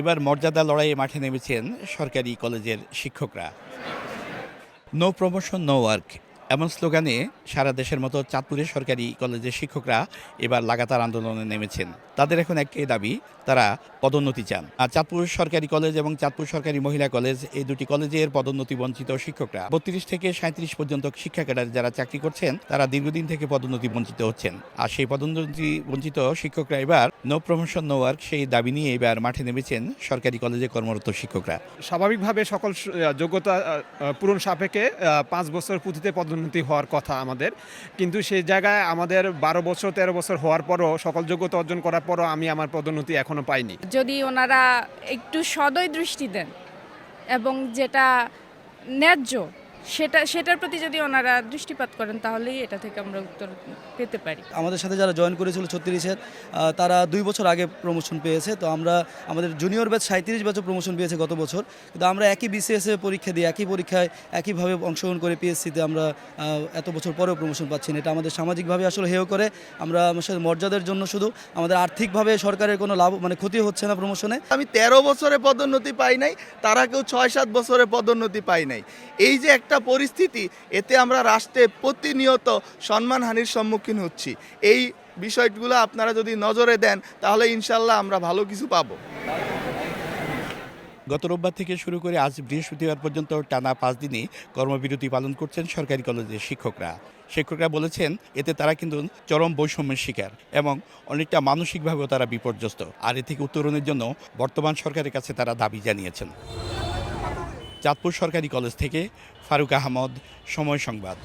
এবার মর্যাদা লড়াইয়ে মাঠে নেমেছেন সরকারি কলেজের শিক্ষকরা। নো প্রমোশন নো ওয়ার্ক এমন স্লোগানে সারা দেশের মতো চাঁদপুরের সরকারি কলেজের শিক্ষকরা এবার লাগাতার আন্দোলনে নেমেছেন। তাদের এখন একটাই দাবি, তারা পদোন্নতি চান। আর চাঁদপুর সরকারি কলেজ এবং চাঁদপুর সরকারি মহিলা কলেজ এই দুটি কলেজের পদোন্নতি বঞ্চিত শিক্ষকরা। বত্রিশ থেকে সাঁত্রিশ পর্যন্ত শিক্ষা ক্যাডার যারা চাকরি করছেন, তারা দীর্ঘদিন থেকে পদোন্নতি বঞ্চিত হচ্ছেন। আর সেই পদোন্নতি বঞ্চিত শিক্ষকরা এবার নো প্রমোশন, নো ওয়ার্ক সেই দাবি নিয়ে এবার মাঠে নেমেছেন সরকারি কলেজে কর্মরত শিক্ষকরা। স্বাভাবিকভাবে সকল যোগ্যতা পূরণ সাপেক্ষে পাঁচ বছর পুঁথিতে পদোন্নতি হওয়ার কথা আমাদের। কিন্তু সেই জায়গায় আমাদের বারো বছর, তেরো বছর হওয়ার পরও, সকল যোগ্যতা অর্জন করার পরও আমি আমার পদোন্নতি এখনও পাইনি। যদি ওনারা একটু সদয় দৃষ্টি দেন এবং যেটা ন্যায্য সেটা সেটার প্রতি যদি ওনারা দৃষ্টিপাত করেন তাহলেই এটা থেকে আমরা উত্তর পেতে পারি। আমাদের সাথে যারা জয়েন করেছিল ছত্রিশের তারা দুই বছর আগে প্রমোশন পেয়েছে। তো আমরা আমাদের জুনিয়র ব্যাচ সাঁত্রিশ বছর প্রমোশন পেয়েছে গত বছর। কিন্তু আমরা একই বিসিএসে পরীক্ষা দিই একই পরীক্ষায় একইভাবে অংশগ্রহণ করে পিএসসিতে আমরা এত বছর পরেও প্রমোশন পাচ্ছি না। এটা আমাদের সামাজিকভাবে আসলে হেয় করে। আমরা আমাদের মর্যাদার জন্য শুধু আমাদের আর্থিকভাবে সরকারের কোনো লাভ মানে ক্ষতি হচ্ছে না প্রমোশনে আমি তেরো বছরে পদোন্নতি পাই নাই তারা কেউ ছয় সাত বছরে পদোন্নতি পাই নাই। এই যে একটা পরিস্থিতি, এতে আমরা রাষ্ট্রে প্রতিনিয়ত সম্মানহানির সম্মুখীন হচ্ছি। এই বিষয়গুলো আপনারা যদি নজরে দেন, তাহলে ইনশাল্লাহ আমরা ভালো কিছু পাবো। গত রোববার থেকে শুরু করে আজ বৃহস্পতিবার পর্যন্ত টানা পাঁচ দিনই কর্মবিরতি পালন করছেন সরকারি কলেজের শিক্ষকরা। শিক্ষকরা বলেছেন, এতে তারা কিন্তু চরম বৈষম্যের শিকার এবং অনেকটা মানসিকভাবেও তারা বিপর্যস্ত। আর এ থেকে উত্তরণের জন্য বর্তমান সরকারের কাছে তারা দাবি জানিয়েছেন। চাঁদপুর সরকারি কলেজ থেকে ফারুক আহমদ সময় সংবাদ।